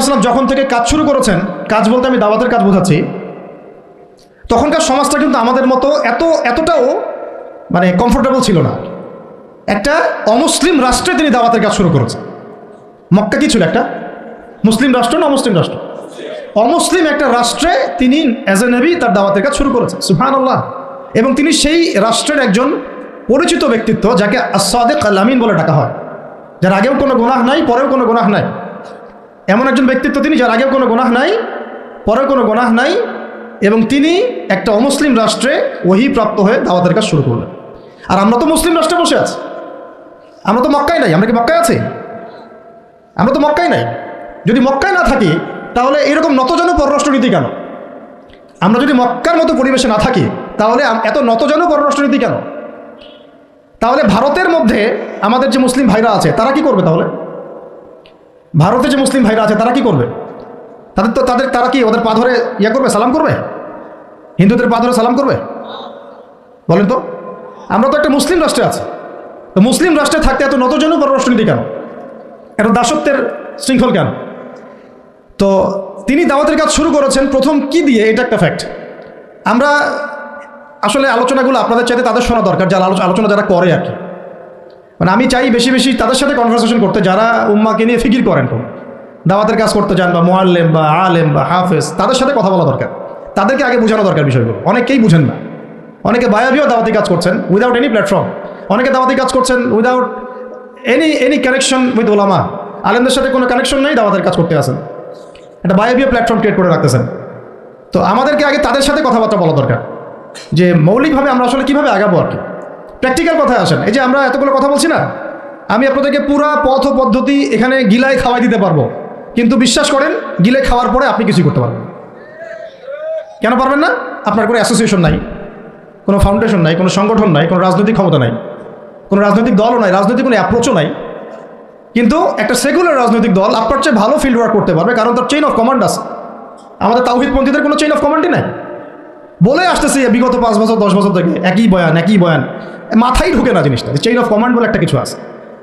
আসলাম যখন থেকে কাজ শুরু করেছেন, কাজ বলতে আমি দাওয়াতের কাজ বোঝাচ্ছি, তখনকার সমাজটা কিন্তু আমাদের মতো এত, এতটাও মানে কমফোর্টেবল ছিল না। একটা অমুসলিম রাষ্ট্রে তিনি দাওয়াতের কাজ শুরু করেছেন। মক্কা কি ছিল একটা? মুসলিম রাষ্ট্র না অমুসলিম রাষ্ট্র? অমুসলিম একটা রাষ্ট্রে তিনি অ্যাজ এ নেবি তার দাওয়াতের কাজ শুরু করেছেন সুফান আল্লাহ এবং তিনি সেই রাষ্ট্রের একজন পরিচিত ব্যক্তিত্ব, যাকে আসাদেক আলামিন বলে ডাকা হয়। যার আগেও কোনো গুনাহ নাই, পরেও কোনো গুনাহ নাই। এমন একজন ব্যক্তিত্ব তিনি যার আগেও কোনো গুনাহ নাই, পরেও কোনো গুনাহ নাই, এবং তিনি একটা অমুসলিম রাষ্ট্রে ওহি প্রাপ্ত হয়ে দাওয়াতের কাজ শুরু করলেন। আর আমরা তো মুসলিম রাষ্ট্রে বসে আছি। আমরা তো মক্কায় নাই, আমরা কি মক্কায় আছি? আমরা তো মক্কায় নাই। যদি মক্কায় না থাকি, তাহলে এরকম নতজন পররাষ্ট্রনীতি কেন? আমরা যদি মক্কার মতো পরিবেশে না থাকি, তাহলে এত নতজন পররাষ্ট্রনীতি কেন? তাহলে ভারতের মধ্যে আমাদের যে মুসলিম ভাইরা আছে, তারা কি করবে তাহলে? ভারতে যে মুসলিম ভাইরা আছে, তারা কি করবে? তাদের তো, তাদের, তারা কি ওদের পা ধরে ইয়ে করবে, সালাম করবে? হিন্দুদের পা ধরে সালাম করবে? বলেন তো। আমরা তো একটা মুসলিম রাষ্ট্রে আছি। তো মুসলিম রাষ্ট্রে থাকতে এত নতজন পররাষ্ট্রনীতি কেন? এত দাসত্বের শৃঙ্খল কেন? তো তিনি দাওয়াতের কাজ শুরু করেছেন, প্রথম কি দিয়ে? এটা একটা ফ্যাক্ট আমরা আসলে আলোচনাগুলো আপনাদের চাইতে তাদের শোনা দরকার, যারা আলোচ- আলোচনা যারা করে আর কি। মানে আমি চাই বেশি বেশি তাদের সাথে কনভারসেশন করতে, যারা উম্মাকে নিয়ে ফিকির করেন তো। দাওয়াতের কাজ করতে চান বা মোয়াল্লেম বা আলেম বা হাফেজ, তাদের সাথে কথা বলা দরকার। তাদেরকে আগে বোঝানো দরকার বিষয়গুলো। অনেকেই বুঝেন না। অনেকে বায়াবিও দাওয়াতি কাজ করছেন উইদাউট এনি প্ল্যাটফর্ম অনেকে দাওয়াতি কাজ করছেন without any any connection with ওলামা আলেমদের সাথে কোনো কানেকশন নেই দাওয়াতের কাজ করতে আসেন। একটা বায়াবিও প্ল্যাটফর্ম ক্রিয়েট করে রাখতেছেন। তো আমাদেরকে আগে তাদের সাথে কথাবার্তা বলা দরকার। যে মৌলিকভাবে আমরা আসলে কীভাবে আগাবো আর কি? প্র্যাকটিক্যাল কথায় আসেন। এই যে আমরা এতগুলো কথা বলছি না, আমি আপনাদেরকে পুরা পথ পদ্ধতি এখানে গিলায় খাওয়াই দিতে পারব। কিন্তু বিশ্বাস করেন, গিলে খাওয়ার পরে আপনি কিছুই করতে পারবেন কেন পারবেন না? আপনার কোনো অ্যাসোসিয়েশন নাই, কোনো ফাউন্ডেশন নাই, কোনো সংগঠন নাই, কোনো রাজনৈতিক ক্ষমতা নাই, কোনো রাজনৈতিক দলও নাই, রাজনৈতিক কোনো অ্যাপ্রোচও নাই। কিন্তু একটা সেকুলার রাজনৈতিক দল আপনার চেয়ে ভালো ফিল্ড ওয়ার্ক করতে পারবে, কারণ তার চেইন অফ কমান্ড আছে। আমাদের তাওহিদপন্থীদের কোনো চেইন অফ কমান্ডই নাই। বলে আসতেছি বিগত পাঁচ বছর, দশ বছর থেকে, একই বয়ান একই বয়ান। মাথায় ঢুকে না জিনিসটা চেইন অফ কমান্ড বলে একটা কিছু আছে।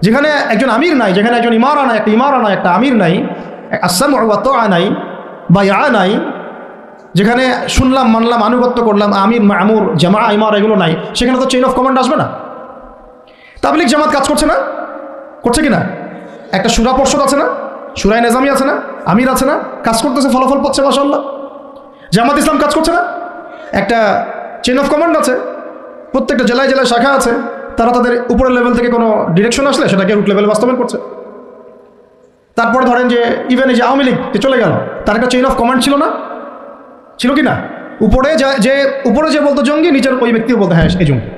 যেখানে একজন আমির নাই, যেখানে একজন ইমারা নাই, একটা ইমারা নাই, একটা আমির নাই আসাম আ নাই, বা ইয়া নাই, যেখানে শুনলাম, মানলাম, আনুগত্য করলাম, আমির, মামুর, জামা ইমার এগুলো নাই, সেখানে তো চেইন অফ কমান্ড আসবে না? তাবলিক জামাত কাজ করছে না? করছে কি না একটা সুরা পর্ষদ আছে না? সুরাই নেজামি আছে না? আমির আছে না? কাজ করতেছে, ফলাফল পাচ্ছে মাসাল্লাহ জামাত ইসলাম কাজ করছে না? একটা চেইন অফ কমান্ড আছে প্রত্যেকটা জেলায় জেলায় শাখা আছে, তারা তাদের উপরের লেভেল থেকে কোনো ডিরেকশন আসলে সেটাকে রুট লেভেলে বাস্তবায়ন করছে। তারপরে ধরেন যে ইভেন এই যে আওয়ামী লীগ যে চলে গেল, তার একটা চেইন অফ কমান্ড ছিল না? ছিল কি না? উপরে যা উপরে যে বলতো জঙ্গি, নিচের ওই ব্যক্তিও বলতো হ্যাঁ এই জঙ্গি।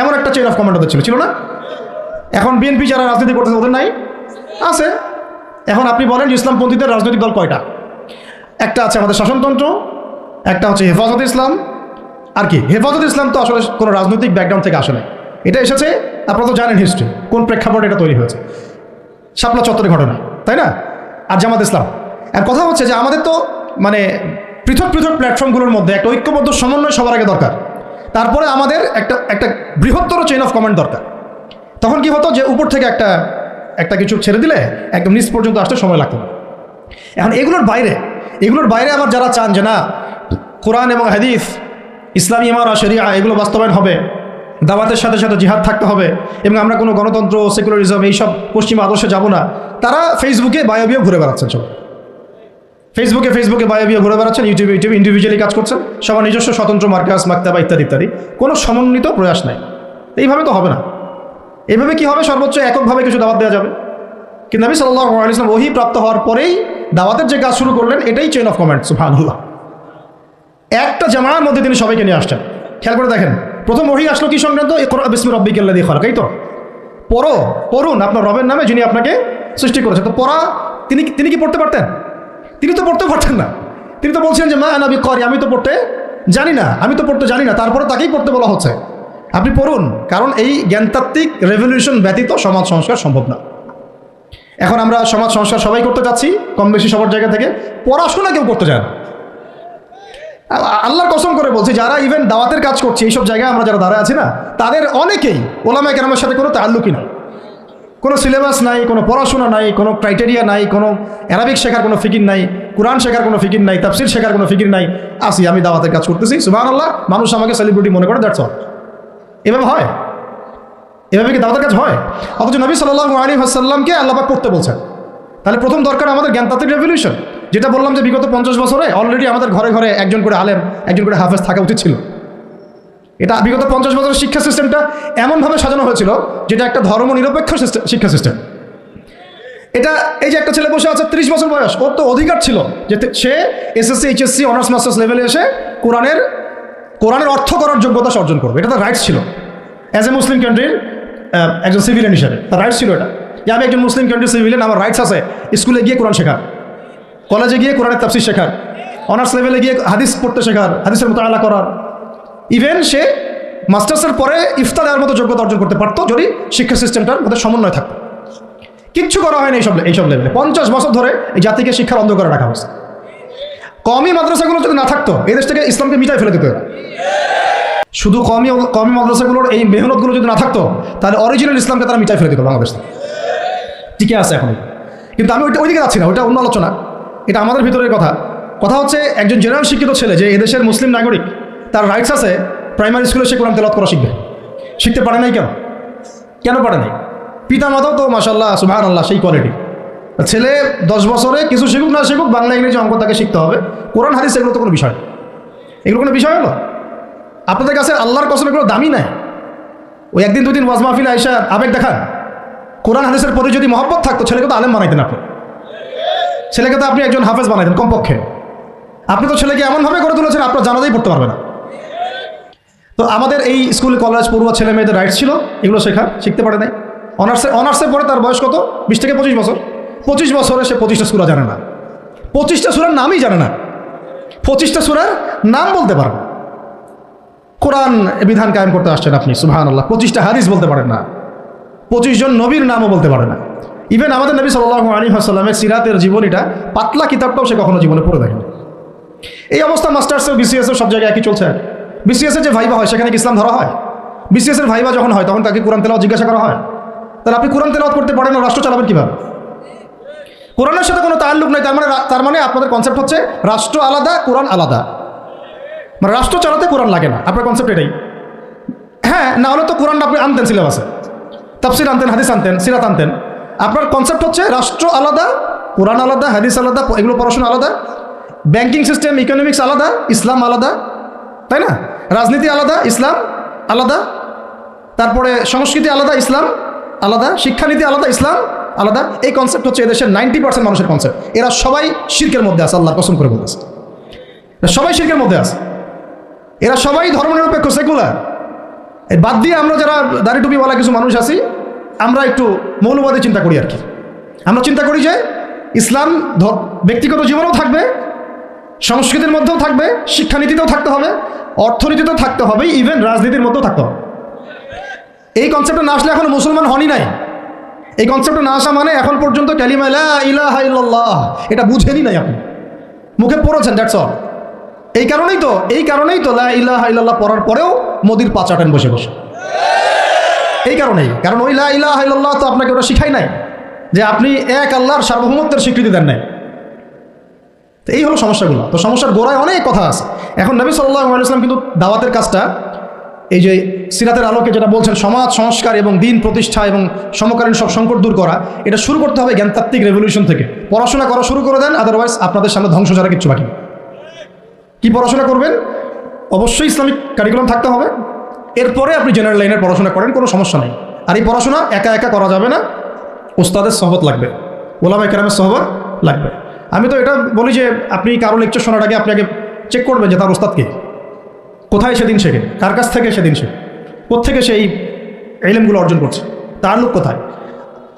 এমন একটা চেইন অফ কমান্ড ওদের ছিল ছিল না? এখন বিএনপি যারা রাজনীতি করতেছে, ওদের নাই? আছে। এখন আপনি বলেন ইসলামপন্থীদের রাজনৈতিক দল কয়টা? একটা আছে আমাদের শাসনতন্ত্র, একটা হচ্ছে হেফাজত ইসলাম আর কি? হেফাজত ইসলাম তো আসলে কোনো রাজনৈতিক ব্যাকগ্রাউন্ড থেকে আসে এটা এসেছে, আপনারা তো জানেন হিস্ট্রি কোন প্রেক্ষাপটে এটা তৈরি হয়েছে। শাপলা চত্বরের ঘটনা, তাই না? আর জামাত ইসলাম। আর কথা হচ্ছে যে আমাদের তো মানে পৃথক পৃথক প্ল্যাটফর্মগুলোর মধ্যে একটা ঐক্যবদ্ধ সমন্বয় সবার আগে দরকার। তারপরে আমাদের একটা একটা বৃহত্তর চেইন অফ কমান্ড দরকার। তখন কি হতো যে উপর থেকে একটা একটা কিছু ছেড়ে দিলে একদম নিচ পর্যন্ত আসতে সময় লাগতো এখন এগুলোর বাইরে এগুলোর বাইরে আবার যারা চান যে না, কোরআন এবং হাদিস ইসলামী ইমারা শরিয়া এগুলো বাস্তবায়ন হবে। দাওয়াতের সাথে সাথে জিহাদ থাকতে হবে এবং আমরা কোনো গণতন্ত্র, সেকুলারিজম এইসব পশ্চিমা আদর্শে যাব না। তারা ফেসবুকে বায়োবিও ঘুরে বেড়াচ্ছেন সব। ফেসবুকে ফেসবুকে বায়োবিও ঘুরে বেড়াচ্ছেন, ইউটিউবে ইউটিউবে ইন্ডিভিজুয়ালি কাজ করছেন। সবার নিজস্ব স্বতন্ত্র মার্কাস, মাক্তাবা ইত্যাদি ইত্যাদি। কোনো সমন্বিত প্রয়াস নাই। এইভাবে তো হবে না। এভাবে কি হবে? সর্বোচ্চ এককভাবে কিছু দাওয়াত দেওয়া যাবে। কিন্তু নবী সাল্লাহ আলিয়াম ওহি প্রাপ্ত হওয়ার পরেই দাওয়াতের যে কাজ শুরু করলেন, এটাই চেইন অফ কমেন্ট সুফানুল্লাহ একটা জামার মধ্যে তিনি সবাইকে নিয়ে আসছেন। খেয়াল করে দেখেন, প্রথম ওহি আসলো কি সংক্রান্ত? বিসমি রব্বিকেল্লা দিয়ে খালাক, এই তো। পড়ো, পড়ুন, আপনার রবের নামে যিনি আপনাকে সৃষ্টি করেছেন। তো পড়া, তিনি তিনি কি পড়তে পারতেন? তিনি তো পড়তে পারতেন না। তিনি তো বলছেন যে, মা আনাবি করি আমি তো পড়তে জানি না, আমি তো পড়তে জানি না। তারপরে তাকেই পড়তে বলা হচ্ছে। আপনি পড়ুন, কারণ এই জ্ঞানতাত্ত্বিক রেভলিউশন ব্যতীত সমাজ সংস্কার সম্ভব না। এখন আমরা সমাজ সংস্কার সবাই করতে চাচ্ছি কম বেশি সবার জায়গা থেকে। পড়াশোনা কেউ করতে চায় না। আল্লাহর কসম করে বলছি, যারা ইভেন দাওয়াতের কাজ করছে, এইসব জায়গায় আমরা যারা দাঁড়ায় আছি না, তাদের অনেকেই ওলামা কেরামের সাথে কোনো তাল্লুকই না কোনো সিলেবাস নাই, কোনো পড়াশোনা নাই, কোনো ক্রাইটেরিয়া নাই, কোনো অ্যারাবিক শেখার কোনো ফিকির নাই কোরআন শেখার কোনো ফিকির নাই তাফসির শেখার কোনো ফিকির নাই। আসি, আমি দাওয়াতের কাজ করতেছি সুবাহ আল্লাহ মানুষ আমাকে সেলিব্রিটি মনে করে দ্যাটস অল এভাবে হয়? এভাবে কি দাওয়াতের কাজ হয়? অথচ নবী সাল্লাহ আলী হাসাল্লামকে আল্লাপাক করতে বলছেন। তাহলে প্রথম দরকার আমাদের জ্ঞানতাত্ত্বিক রেভলিউশন যেটা বললাম যে বিগত পঞ্চাশ বছরে অলরেডি আমাদের ঘরে ঘরে একজন করে আলেম, একজন করে হাফেজ থাকা উচিত ছিল। এটা বিগত পঞ্চাশ বছরের শিক্ষা সিস্টেমটা এমনভাবে সাজানো হয়েছিল যেটা একটা ধর্ম নিরপেক্ষ শিক্ষা সিস্টেম এটা এই যে একটা ছেলে বসে আছে, ত্রিশ বছর বয়স, ওর তো অধিকার ছিল যে সে এসএসসি এইচএসসি অনার্স মাস্টার্স লেভেলে এসে কোরআনের কোরআনের অর্থ করার যোগ্যতা অর্জন করবে। এটা তার রাইটস ছিল। অ্যাজ এ মুসলিম কান্ট্রির একজন সিভিলিয়ান হিসাবে, তার রাইটস ছিল এটা। যে আমি একজন মুসলিম কান্ট্রির সিভিলিয়ান আমার রাইটস আছে, স্কুলে গিয়ে কোরআন শেখার। কলেজে গিয়ে কোরআনের তাফসির শেখার, অনার্স লেভেলে গিয়ে হাদিস পড়তে শেখার, হাদিসের মোতাবেলা করার। ইভেন সে মাস্টার্সের পরে ইফতা দেওয়ার মতো যোগ্যতা অর্জন করতে পারতো যদি শিক্ষা সিস্টেমটার মধ্যে সমন্বয় থাকতো। কিচ্ছু করা হয়নি এইসব এইসব লেভেলে পঞ্চাশ বছর ধরে এই জাতিকে শিক্ষার অন্ধকারে রাখা হয়েছে। কমই মাদ্রাসাগুলো যদি না থাকতো, এই দেশ থেকে ইসলামকে মিটাই ফেলে দিত। শুধু কমই কমই মাদ্রাসাগুলোর এই মেহনতগুলো যদি না থাকতো, তাহলে অরিজিনাল ইসলামকে তারা মিটাই ফেলে দিত বাংলাদেশ। টিকে আছে এখন। কিন্তু আমি ওইটা ওইদিকে যাচ্ছি না, ওইটা অন্য আলোচনা। এটা আমাদের ভিতরের কথা। কথা হচ্ছে, একজন জেনারেল শিক্ষিত ছেলে যে এদেশের মুসলিম নাগরিক, তার রাইটস আছে প্রাইমারি স্কুলে সে কোরআন তেলাত করা শিখবে। শিখতে পারে নাই কেন? কেন পারে নাই? পিতা মাতাও তো মাসাল্লাহ সুবাহ আল্লাহ সেই কোয়ালিটি ছেলে দশ বছরে কিছু শিখুক, না শিখুক, বাংলা, ইংরেজি অঙ্ক তাকে শিখতে হবে। কোরআন, হাদিস, এগুলো তো কোনো বিষয়। এগুলো কোনো বিষয় হলো? আপনাদের কাছে আল্লাহর কসম এগুলো দামি নাই? ওই একদিন দুদিন ওয়াজ মাহফিল আইসা আবেগ দেখান। কোরআন, হাদিসের প্রতি যদি মহব্বত থাকতো, ছেলেকে তো আলেম বানাইতেন আপনি। ছেলেকে তো আপনি একজন হাফেজ বানাইতেন কমপক্ষে। আপনি তো ছেলেকে এমনভাবে করে তুলেছেন, আপনার জানাতেই পড়তে পারবে না। তো আমাদের এই স্কুল, কলেজ, পড়ুয়া ছেলে মেয়েদের রাইটস ছিল, এগুলো শেখা, শিখতে পারে নাই। অনার্সে অনার্সে পরে তার বয়স কত? বিশ থেকে পঁচিশ বছর। পঁচিশ বছরে সে পঁচিশটা সুরা জানে না। পঁচিশটা সুরার নামই জানে না। পঁচিশটা সুরার নাম বলতে পারেন। কোরআন বিধান কায়েম করতে আসছেন আপনি সুহান আল্লাহ পঁচিশটা হাদিস বলতে পারেন না। পঁচিশ জন নবীর নামও বলতে পারে না। ইভেন আমাদের নবী সাল্লাহ আলী হাসাল্লামের সিরাতের জীবনীটা, পাতলা কিতাবটাও সে কখনো জীবনে পড়ে দেখেনি। এই অবস্থা মাস্টার্সেও বিসিএসও সব জায়গায় একই চলছে। বিসিএস এর যে ভাইবা হয়, সেখানে ইসলাম ধরা হয়? বিসিএস এর ভাইবা যখন হয়, তখন তাকে কোরআন তেলাওয়াত জিজ্ঞাসা করা হয়। তাহলে আপনি কোরআন তেলাওয়াত করতে পারেন রাষ্ট্র চালাবেন কীভাবে? কোরআনের সাথে কোনো তাল্লুক নাই, তার মানে তার মানে আপনাদের কনসেপ্ট হচ্ছে, রাষ্ট্র আলাদা, কোরআন আলাদা। মানে রাষ্ট্র চালাতে কোরআন লাগে না, আপনার কনসেপ্ট এটাই। হ্যাঁ না হলে তো কোরআনটা আপনি আনতেন সিলেবাসে তাফসির আনতেন, হাদিস আনতেন, সিরাত আনতেন। আপনার কনসেপ্ট হচ্ছে রাষ্ট্র আলাদা, কোরআন আলাদা, হাদিস আলাদা, এগুলো পড়াশোনা আলাদা ব্যাংকিং সিস্টেম ইকোনমিক্স আলাদা, ইসলাম আলাদা, তাই না? রাজনীতি আলাদা, ইসলাম আলাদা, তারপরে সংস্কৃতি আলাদা, ইসলাম আলাদা, শিক্ষানীতি আলাদা, ইসলাম আলাদা। এই কনসেপ্ট হচ্ছে এদেশের নাইনটি পার্সেন্ট মানুষের কনসেপ্ট এরা সবাই শির্কের মধ্যে আছে, আল্লাহর পছন্দ করে বলতেছে। সবাই শির্কের মধ্যে আছে। এরা সবাই ধর্মনিরপেক্ষ সেকুলার। বাদ দিয়ে আমরা যারা দাড়ি টুপিওয়ালা কিছু মানুষ আছি আমরা একটু মৌলবাদে চিন্তা করি আর কি। আমরা চিন্তা করি যে ইসলাম ব্যক্তিগত জীবনেও থাকবে, সংস্কৃতির মধ্যেও থাকবে, শিক্ষানীতিতেও থাকতে হবে, অর্থনীতিতেও থাকতে হবে ইভেন রাজনীতির মধ্যেও থাকতে হবে। এই কনসেপ্টটা না আসলে এখনও মুসলমান হনই নাই। এই কনসেপ্টটা না আসা মানে এখন পর্যন্ত ক্যালিমা লা ইলাহা ইল্লাল্লাহ, এটা বুঝেনি নাই আপনি। মুখে পড়েছেন দ্যাটস অল এই কারণেই তো, এই কারণেই তো লা ইলাহা পড়ার পরেও মোদির পা চাটেন বসে বসে। এই কারণেই। কারণ ওই লা ইলাহা ইল্লাল্লাহ তো আপনাকে ওটা শিখাই নাই যে আপনি এক আল্লাহর সার্বভৌমত্বের স্বীকৃতি দেন নাই। তো এই হলো সমস্যাগুলো। তো সমস্যার গোড়ায় অনেক কথা আছে। এখন নবী সাল্লাহ আলাইসলাম কিন্তু দাওয়াতের কাজটা, এই যে সিরাতের আলোকে যেটা বলছেন, সমাজ, সংস্কার এবং দিন প্রতিষ্ঠা এবং সমকালীন সব সংকট দূর করা, এটা শুরু করতে হবে জ্ঞানতাত্ত্বিক রেভলিউশন থেকে। পড়াশোনা করা শুরু করে দেন আদারওয়াইজ আপনাদের সামনে ধ্বংস ছাড়া কিচ্ছু বাকি। কি পড়াশোনা করবেন? অবশ্যই ইসলামিক কারিকুলাম থাকতে হবে। এরপরে আপনি জেনারেল লাইনের পড়াশোনা করেন, কোনো সমস্যা নেই। আর এই পড়াশোনা একা একা করা যাবে না, ওস্তাদের সহবত লাগবে ওলামা কেরামের সহবত লাগবে। আমি তো এটা বলি যে, আপনি কারও লেকচার শোনার আগে আপনি আগে চেক করবেন যে তার ওস্তাদকে। কোথায় সেদিন শেখে কার কাছ থেকে সেদিন শেখে কোথেকে সেই এলেমগুলো অর্জন করছে, তার লোক কোথায়?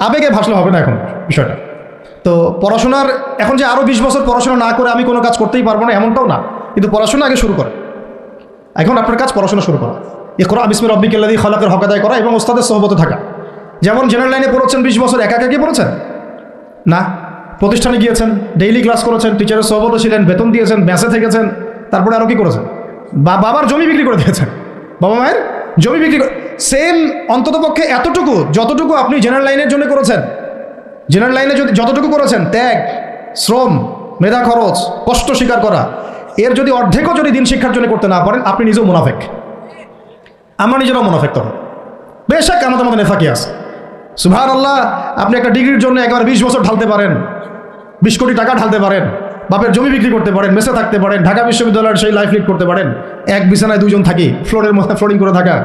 আবেগে ভাসলে হবে না এখন বিষয়টা। তো পড়াশোনার, এখন যে আরও বিশ বছর পড়াশোনা না করে আমি কোনো কাজ করতেই পারব না, এমনটাও না। কিন্তু পড়াশোনা আগে শুরু করে এখন আপনার কাজ পড়াশোনা শুরু করা। এ করা বিসমির রব্বিকেল্লাদি খলাকের হক আদায় করা এবং ওস্তাদের সহবতে থাকা। যেমন জেনারেল লাইনে পড়েছেন বিশ বছর, একা একা কি পড়েছেন? না। প্রতিষ্ঠানে গিয়েছেন ডেইলি ক্লাস করেছেন টিচারের সহবত ছিলেন, বেতন দিয়েছেন ব্যাসে থেকেছেন, তারপরে আরও কি করেছেন? বা বাবার জমি বিক্রি করে দিয়েছেন। বাবা মায়ের জমি বিক্রি করে সেম অন্ততপক্ষে এতটুকু, যতটুকু আপনি জেনারেল লাইনের জন্য করেছেন। জেনারেল লাইনে যদি যতটুকু করেছেন, ত্যাগ, শ্রম, মেধা খরচ, কষ্ট স্বীকার করা, এর যদি অর্ধেকও যদি দিন শিক্ষার জন্য করতে না পারেন, আপনি নিজেও মুনাফেক। আমরা নিজেরাও মুনাফেক তখন বেশাক আমাদের মধ্যে নেফাকি আছে। সুভার আল্লাহ আপনি একটা ডিগ্রির জন্য একবার বিশ বছর ঢালতে পারেন। বিশ কোটি টাকা ঢালতে পারেন। বাপের জমি বিক্রি করতে পারেন, মেসে থাকতে পারেন, ঢাকা বিশ্ববিদ্যালয়ের সেই লাইফ লিড করতে পারেন। এক বিছানায় দুজন থাকি ফ্লোরের মধ্যে ফ্লোরিং করে থাকা।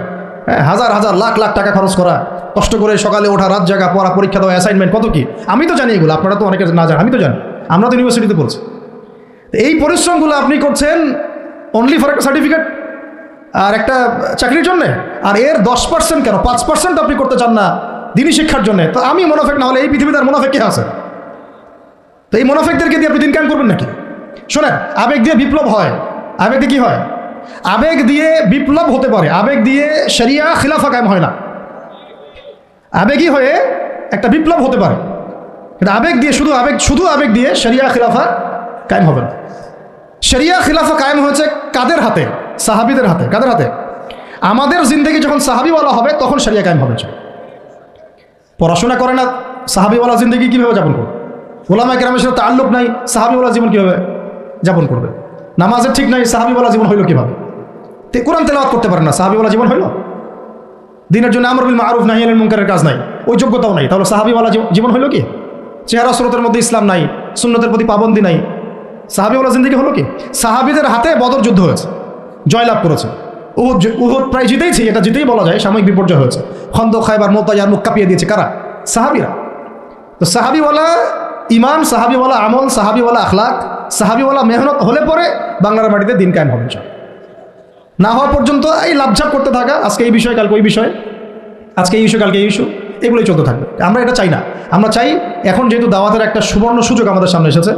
হ্যাঁ হাজার হাজার, লাখ লাখ টাকা খরচ করা। কষ্ট করে সকালে ওঠা, রাত জায়গা পড়া, পরীক্ষা দেওয়া অ্যাসাইনমেন্ট কত কি? আমি তো জানি এগুলো, আপনারা তো অনেকে না জানেন, আমি তো জানি। আমরা তো ইউনিভার্সিটিতে পড়ছি। এই পরিশ্রমগুলো আপনি করছেন অনলি ফর একটা সার্টিফিকেট আর একটা চাকরির জন্য? আর এর দশ পার্সেন্ট কেন? পাঁচ পার্সেন্ট আপনি করতে চান না দিনই শিক্ষার জন্য। তো আমি মোনাফেক না হলে এই পৃথিবীতে আর মোনাফেক কে আছে? তো এই মোনাফেকদেরকে দিয়ে আপনি দিন কান করবেন নাকি? শোনেন, আবেগ দিয়ে বিপ্লব হয়। আবেগ দিয়ে কি হয়? আবেগ দিয়ে বিপ্লব হতে পারে। আবেগ দিয়ে শরিয়া খিলাফা কায়েম হয় না। আবেগই হয়ে একটা বিপ্লব হতে পারে। কিন্তু আবেগ দিয়ে শুধু আবেগ শুধু আবেগ দিয়ে শরিয়া খিলাফা কায়েম হবে না। শরিয়া খিলাফা কায়েম হয়েছে কাদের হাতে? সাহাবিদের হাতে, কাদের হাতে? আমাদের জিন্দগি যখন সাহাবিওয়ালা হবে, তখন শরিয়া কায়েম হবে পড়াশোনা করে না সাহাবিওয়ালা জিন্দগি কীভাবে যাপন করবে? ওলামা গ্রামের সাথে তাল্লুক নাই, সাহাবিওয়ালা জীবন কীভাবে যাপন করবে? নামাজের ঠিক নাই, সাহাবিওয়ালা জীবন হইল কীভাবে? তে কোরআন তেলাওয়াত করতে পারে না, সাহাবিওয়ালা জীবন হইল? দিনের জন্য আমর মারুফ নাহিয়াল মুনকারের কাজ নাই, ওই যোগ্যতাও নাই, তাহলে সাহাবিওয়ালা জীব- জীবন হইল কি? চেহারা স্রোতের মধ্যে ইসলাম নাই, সুন্নতের প্রতি পাবন্দি নাই, সাহাবিওয়ালা জিন্দগি হলো কি? সাহাবিদের হাতে বদর যুদ্ধ হয়েছে। জয়লাভ করেছে। উহুদ উহুদ প্রায় জিতেইছে এটা জিতেই বলা যায়, সাময়িক বিপর্যয় হয়েছে। খন্দ খাইবার, মোতাজার, মুখ কাঁপিয়ে দিয়েছে, কারা? সাহাবিরা। তো সাহাবিওয়ালা ইমান সাহাবিওয়ালা আমল, সাহাবিওয়ালা আখলাক, সাহাবিওয়ালা মেহনত হলে পরে বাংলার মাটিতে দিন কায়েম হবে। না হওয়া পর্যন্ত এই লাভঝাপ করতে থাকা, আজকে এই বিষয়, কালকে ওই বিষয়, আজকে এই ইস্যু, কালকে এই ইস্যু, এগুলোই চলতে থাকবে। আমরা এটা চাই না। আমরা চাই এখন যেহেতু দাওয়াতের একটা সুবর্ণ সুযোগ আমাদের সামনে এসেছে,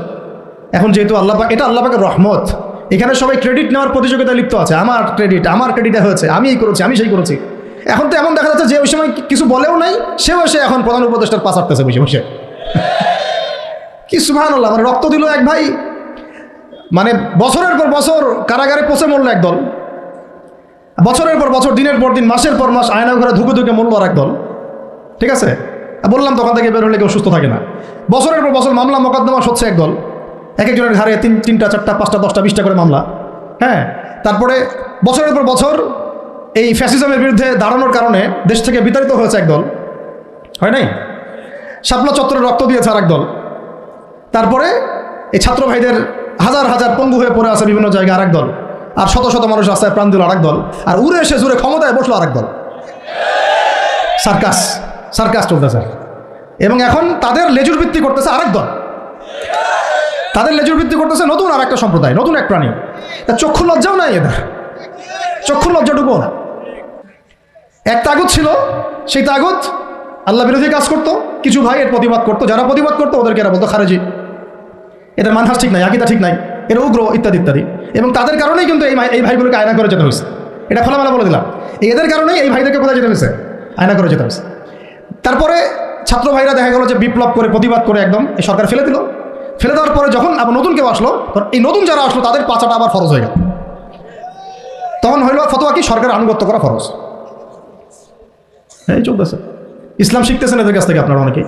এখন যেহেতু আল্লাহ এটা আল্লাহ পাকের রহমত। এখানে সবাই ক্রেডিট নেওয়ার প্রতিযোগিতা লিপ্ত আছে। আমার ক্রেডিট আমার ক্রেডিট হয়েছে। আমি এই করেছি, আমি সেই করেছি। এখন তো এমন দেখা যাচ্ছে যে ওই সময় কিছু বলেও নাই, সেও এসে এখন প্রধান উপদেষ্টার পাশ আটতেছে বসে বসে। কি সুভান আল্লাহ মানে রক্ত দিল এক ভাই। মানে বছরের পর বছর কারাগারে পচে মরলো একদল বছরের পর বছর, দিনের পর দিন, মাসের পর মাস আয়না ঘরে ধুকে ধুকে মরল আর একদল ঠিক আছে? বললাম তখন থেকে বের হলে কেউ সুস্থ থাকে না। বছরের পর বছর মামলা মোকদ্দমা হচ্ছে একদল এক একজনের ঘাড়ে তিন, তিনটা, চারটা, পাঁচটা, দশটা, বিশটা করে মামলা। হ্যাঁ? তারপরে বছরের পর বছর এই ফ্যাসিজমের বিরুদ্ধে দাঁড়ানোর কারণে দেশ থেকে বিতাড়িত হয়েছে একদল হয় নাই? শাপলা চত্বরে রক্ত দিয়েছে আর একদল তারপরে এই ছাত্র ভাইদের হাজার হাজার পঙ্গু হয়ে পড়ে আছে বিভিন্ন জায়গায় আরেক দল। আর শত শত মানুষ রাস্তায় প্রাণ দিল আরেক দল। আর উড়ে এসে জুড়ে ক্ষমতায় বসল আরেক দল। সার্কাস সার্কাস চলতেছে। এবং এখন তাদের লেজুর ভিত্তি করতেছে আরেক দল। তাদের লেজুর ভিত্তি করতেছে নতুন আর একটা সম্প্রদায়, নতুন এক প্রাণী। তা চক্ষু লজ্জাও নাই এদের। চক্ষু লজ্জাটুকুও না। এক তাগুত ছিল, সেই তাগুত আল্লাহ বিরোধী কাজ করতো, কিছু ভাই এর প্রতিবাদ করতো, যারা প্রতিবাদ করতো ওদেরকে এরা বলতো খারেজি। এদের মানহাস ঠিক নাই, আকিদা ঠিক নাই, এরা উগ্র, ইত্যাদি ইত্যাদি। এবং তাদের কারণেই কিন্তু এই এই ভাইগুলোকে আয়না করে যেতে হয়েছে। এটা খোলামেলা বলে দিলাম। এদের কারণেই এই ভাইদেরকে কোথায় যেতে হয়েছে? আয়না করে যেতে হয়েছে। তারপরে ছাত্র ভাইরা দেখা গেল যে বিপ্লব করে, প্রতিবাদ করে একদম এই সরকার ফেলে দিল। ফেলে দেওয়ার পরে যখন আবার নতুন কেউ আসলো এই নতুন যারা আসলো, তাদের পাচাটা আবার ফরজ হয়ে গেল। তখন হইল ফতোয়া কি? সরকার আনুগত্য করা ফরজ। এই চলতেছে। ইসলাম শিখতেছেন এদের কাছ থেকে আপনারা অনেকেই।